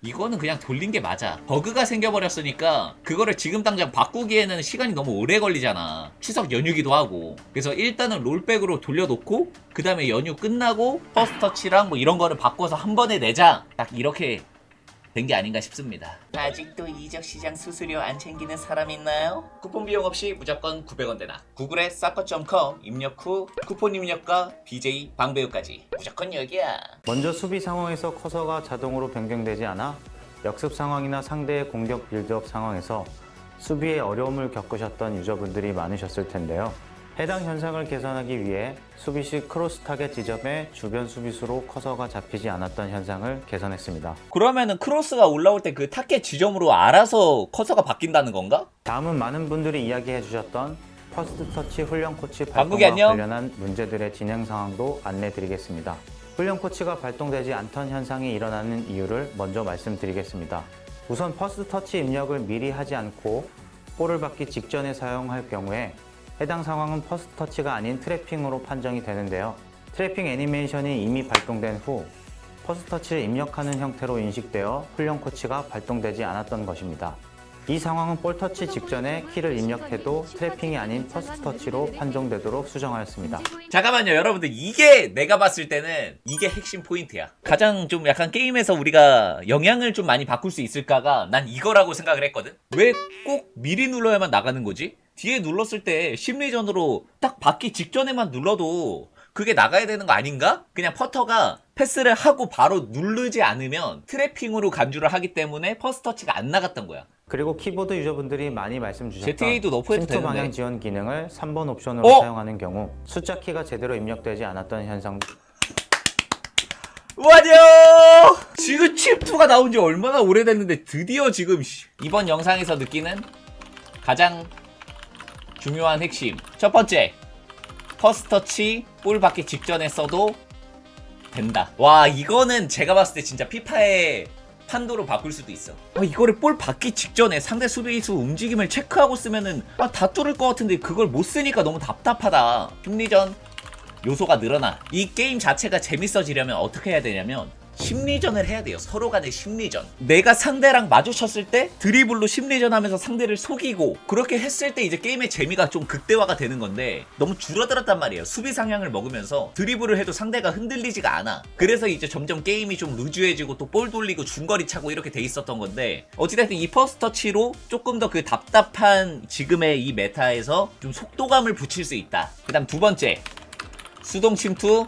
이거는 그냥 돌린 게 맞아. 버그가 생겨버렸으니까 그거를 지금 당장 바꾸기에는 시간이 너무 오래 걸리잖아. 추석 연휴기도 하고. 그래서 일단은 롤백으로 돌려놓고 그 다음에 연휴 끝나고 퍼스터치랑 뭐 이런 거를 바꿔서 한 번에 내자. 딱 이렇게 된 게 아닌가 싶습니다. 아직도 이적 시장 수수료 안 챙기는 사람 있나요? 쿠폰 비용 없이 무조건 900원 되나? 구글에 사커.com 입력 후 쿠폰 입력과 BJ 방배우까지 무조건 여기야. 먼저 수비 상황에서 커서가 자동으로 변경되지 않아 역습 상황이나 상대의 공격 빌드업 상황에서 수비에 어려움을 겪으셨던 유저분들이 많으셨을 텐데요. 해당 현상을 개선하기 위해 수비 시 크로스 타겟 지점에 주변 수비수로 커서가 잡히지 않았던 현상을 개선했습니다. 그러면은 크로스가 올라올 때 그 타겟 지점으로 알아서 커서가 바뀐다는 건가? 다음은 많은 분들이 이야기해 주셨던 퍼스트 터치 훈련 코치 방국이 발동과 안녕. 관련한 문제들의 진행 상황도 안내 드리겠습니다. 훈련 코치가 발동되지 않던 현상이 일어나는 이유를 먼저 말씀드리겠습니다. 우선 퍼스트 터치 입력을 미리 하지 않고 볼을 받기 직전에 사용할 경우에 해당 상황은 퍼스트 터치가 아닌 트래핑으로 판정이 되는데요. 트래핑 애니메이션이 이미 발동된 후 퍼스트 터치를 입력하는 형태로 인식되어 훈련 코치가 발동되지 않았던 것입니다. 이 상황은 볼 터치 직전에 키를 입력해도 트래핑이 아닌 퍼스트 터치로 판정되도록 수정하였습니다. 잠깐만요, 여러분들. 이게 내가 봤을 때는 이게 핵심 포인트야. 가장 좀 약간 게임에서 우리가 영향을 좀 많이 바꿀 수 있을까가 난 이거라고 생각을 했거든. 왜 꼭 미리 눌러야만 나가는 거지? 뒤에 눌렀을 때 심리전으로 딱 받기 직전에만 눌러도 그게 나가야 되는 거 아닌가? 그냥 퍼터가 패스를 하고 바로 누르지 않으면 트래핑으로 간주를 하기 때문에 퍼스트 터치가 안 나갔던 거야. 그리고 키보드 유저분들이 많이 말씀 주셨던 ZA도 너프해도 침투 되는데. 방향 지원 기능을 3번 옵션으로 어? 사용하는 경우 숫자 키가 제대로 입력되지 않았던 현상 안녕! 지금 칩2가 나온 지 얼마나 오래됐는데 드디어 지금 씨, 이번 영상에서 느끼는 가장 중요한 핵심. 첫 번째, 퍼스터치 볼 받기 직전에 써도 된다. 와, 이거는 제가 봤을 때 진짜 피파의 판도로 바꿀 수도 있어. 어, 이거를 볼 받기 직전에 상대 수비수 움직임을 체크하고 쓰면은 아, 다 뚫을 것 같은데 그걸 못 쓰니까 너무 답답하다. 심리전 요소가 늘어나. 이 게임 자체가 재밌어지려면 어떻게 해야 되냐면 심리전을 해야 돼요. 서로 간의 심리전. 내가 상대랑 마주쳤을 때 드리블로 심리전 하면서 상대를 속이고 그렇게 했을 때 이제 게임의 재미가 좀 극대화가 되는 건데 너무 줄어들었단 말이에요. 수비 상향을 먹으면서 드리블을 해도 상대가 흔들리지가 않아. 그래서 이제 점점 게임이 좀 루즈해지고 또 볼 돌리고 중거리 차고 이렇게 돼 있었던 건데 어찌됐든 이 퍼스트 터치로 조금 더 그 답답한 지금의 이 메타에서 좀 속도감을 붙일 수 있다. 그 다음 두 번째 수동 침투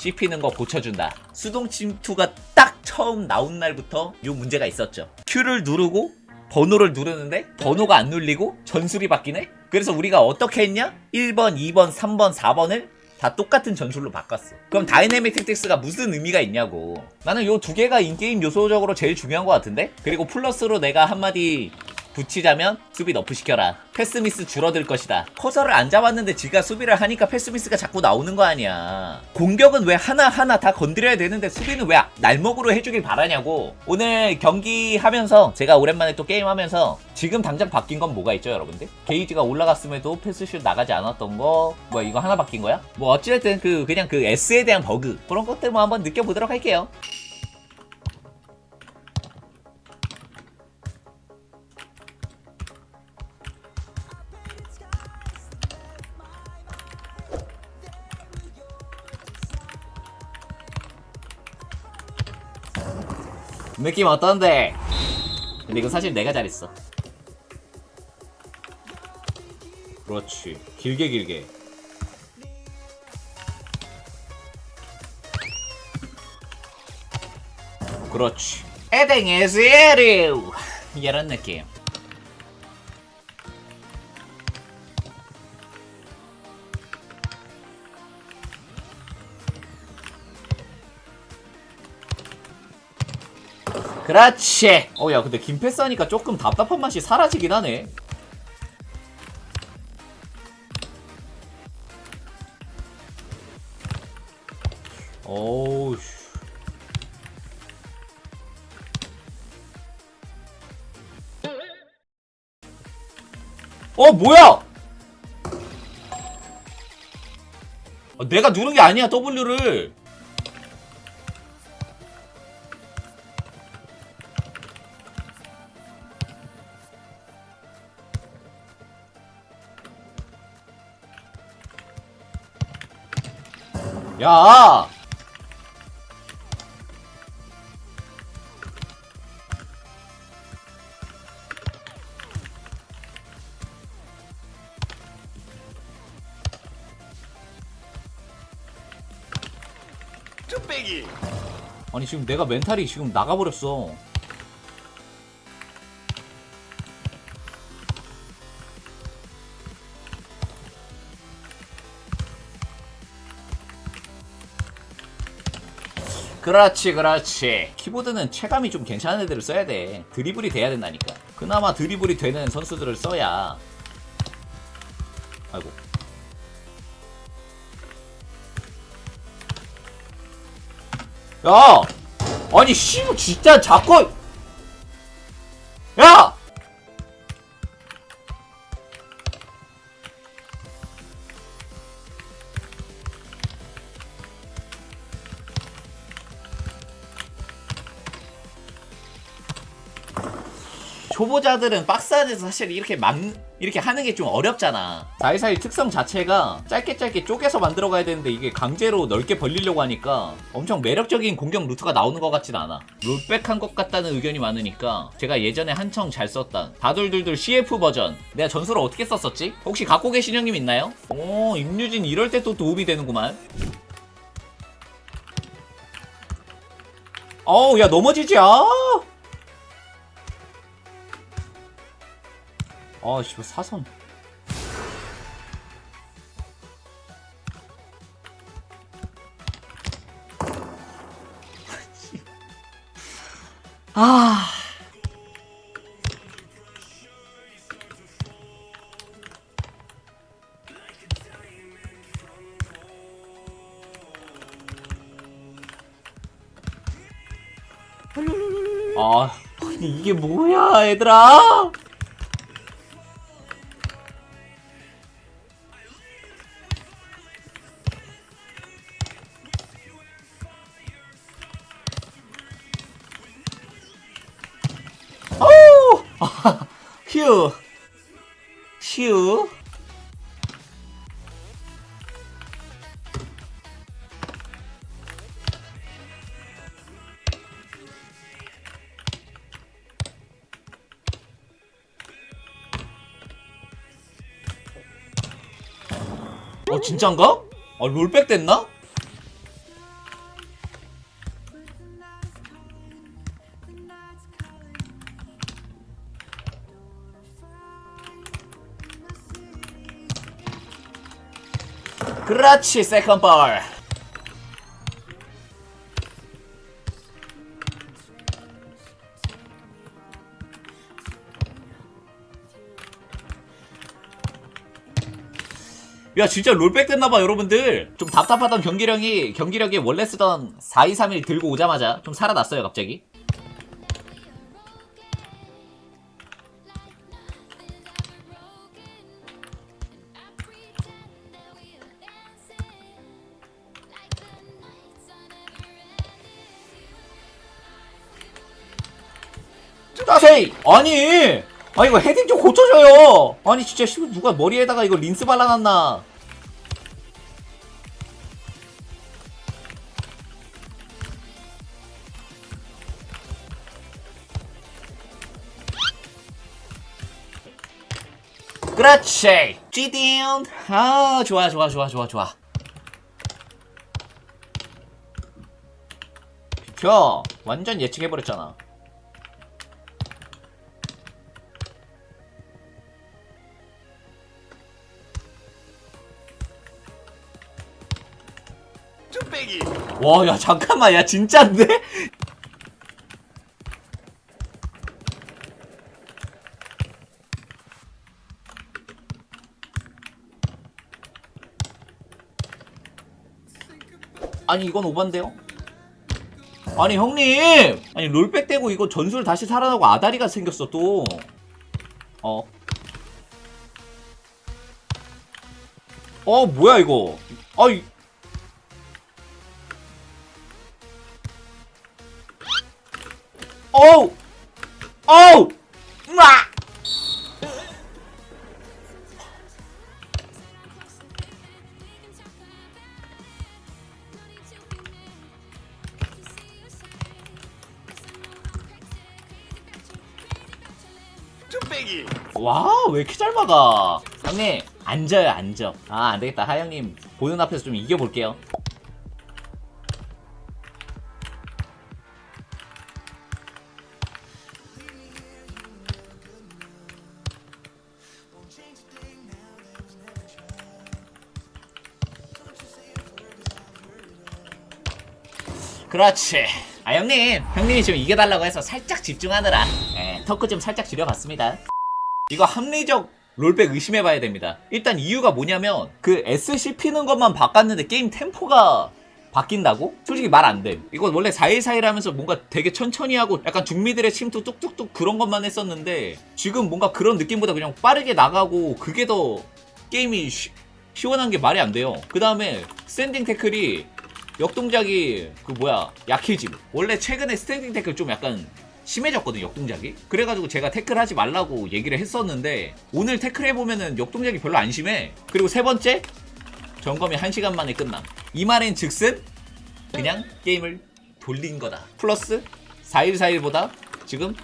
씹히는 거 고쳐준다. 수동 침투가 딱 처음 나온 날부터 요 문제가 있었죠. Q를 누르고 번호를 누르는데 번호가 안 눌리고 전술이 바뀌네? 그래서 우리가 어떻게 했냐? 1번, 2번, 3번, 4번을 다 똑같은 전술로 바꿨어. 그럼 다이내믹 택틱스가 무슨 의미가 있냐고. 나는 요 두 개가 인게임 요소적으로 제일 중요한 것 같은데? 그리고 플러스로 내가 한마디 붙이자면 수비 너프 시켜라. 패스미스 줄어들 것이다. 커서를 안 잡았는데 지가 수비를 하니까 패스미스가 자꾸 나오는 거 아니야. 공격은 왜 하나하나 다 건드려야 되는데 수비는 왜 날먹으로 해주길 바라냐고. 오늘 경기 하면서 제가 오랜만에 또 게임하면서 지금 당장 바뀐 건 뭐가 있죠 여러분들? 게이지가 올라갔음에도 패스슛 나가지 않았던 거 뭐야 이거 하나 바뀐 거야? 뭐 어찌됐든 그 그냥 그 S에 대한 버그 그런 것들 뭐 한번 느껴보도록 할게요. 느낌 어떤데? 근데 이거 사실 내가 잘했어. 그렇지. 길게 길게. 그렇지. 에댕에스 에리우 이런 느낌. 그렇지. 어, 야, 근데 김패스 하니까 조금 답답한 맛이 사라지긴 하네. 어우, 씨. 어, 뭐야? 어, 내가 누른 게 아니야, W를. 야! 뚝배기 아니 지금 내가 멘탈이 지금 나가버렸어. 그렇지 그렇지. 키보드는 체감이 좀 괜찮은 애들을 써야 돼. 드리블이 돼야 된다니까. 그나마 드리블이 되는 선수들을 써야. 아이고. 야! 아니 씨발 진짜 자꾸! 야 초보자들은 박스 안에서 사실 이렇게 막 이렇게 하는 게 좀 어렵잖아. 414 특성 자체가 짧게 짧게 쪼개서 만들어 가야 되는데 이게 강제로 넓게 벌리려고 하니까 엄청 매력적인 공격 루트가 나오는 것 같진 않아. 롤백한 것 같다는 의견이 많으니까 제가 예전에 한청 잘 썼던 다돌둘둘 CF 버전 내가 전술을 어떻게 썼었지? 혹시 갖고 계신 형님 있나요? 오 임유진 이럴 때 또 도움이 되는구만. 어우 야 넘어지지 아. 아, 씨발 사선. 아. 아, 아니, 이게 뭐야, 얘들아? 휴. 휴. 어, 진짠가? 아, 롤백 됐나? 그렇지, 세컨 볼. 야 진짜 롤백 됐나봐 여러분들 좀 답답하던 경기력이 경기력이 원래 쓰던 4231 들고 오자마자 좀 살아났어요 갑자기 따세이 아니 아니 이거 헤딩 좀 고쳐줘요. 아니 진짜 씨 누가 머리에다가 이거 린스 발라놨나. 그렇지. 찌딘 아 좋아 좋아 좋아 좋아 좋아. 비켜. 완전 예측해버렸잖아 뚝배기 와, 야, 잠깐만, 야, 진짠데? 아니, 이건 오반데요? 아니, 형님! 아니, 롤백 되고 이거 전술 다시 살아나고 아다리가 생겼어, 또. 어. 어, 뭐야, 이거. 아이. 어우! 어우! 으아! 뚝배기 와, 왜 이렇게 잘 막아? 형님, 앉아요, 앉아. 아, 안 되겠다. 하영님, 보는 앞에서 좀 이겨볼게요. 그렇지. 아, 형님. 형님이 지금 이겨달라고 해서 살짝 집중하느라, 예, 터크 좀 살짝 줄여봤습니다. 이거 합리적 롤백 의심해봐야 됩니다. 일단 이유가 뭐냐면 그 SC 피는 것만 바꿨는데 게임 템포가 바뀐다고? 솔직히 말 안 돼. 이거 원래 4일4일 하면서 뭔가 되게 천천히 하고 약간 중미들의 침투 뚝뚝뚝 그런 것만 했었는데 지금 뭔가 그런 느낌보다 그냥 빠르게 나가고 그게 더 게임이 시, 시원한 게 말이 안 돼요. 그 다음에 스탠딩 태클이 역동작이 그 뭐야 약해짐. 원래 최근에 스탠딩 태클 좀 약간 심해졌거든 역동작이. 그래가지고 제가 태클 하지 말라고 얘기를 했었는데 오늘 태클 해보면은 역동작이 별로 안 심해. 그리고 세 번째 점검이 1시간 만에 끝남. 이 말인 즉슨 그냥 게임을 돌린 거다. 플러스 4일4일보다 지금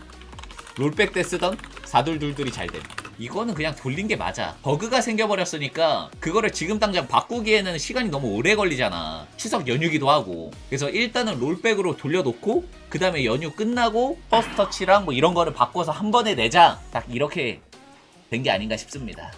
롤백 때 쓰던 4둘둘둘이 잘 됨. 이거는 그냥 돌린 게 맞아. 버그가 생겨버렸으니까 그거를 지금 당장 바꾸기에는 시간이 너무 오래 걸리잖아. 추석 연휴기도 하고. 그래서 일단은 롤백으로 돌려놓고 그 다음에 연휴 끝나고 퍼스터치랑 뭐 이런 거를 바꿔서 한 번에 내자. 딱 이렇게 된 게 아닌가 싶습니다.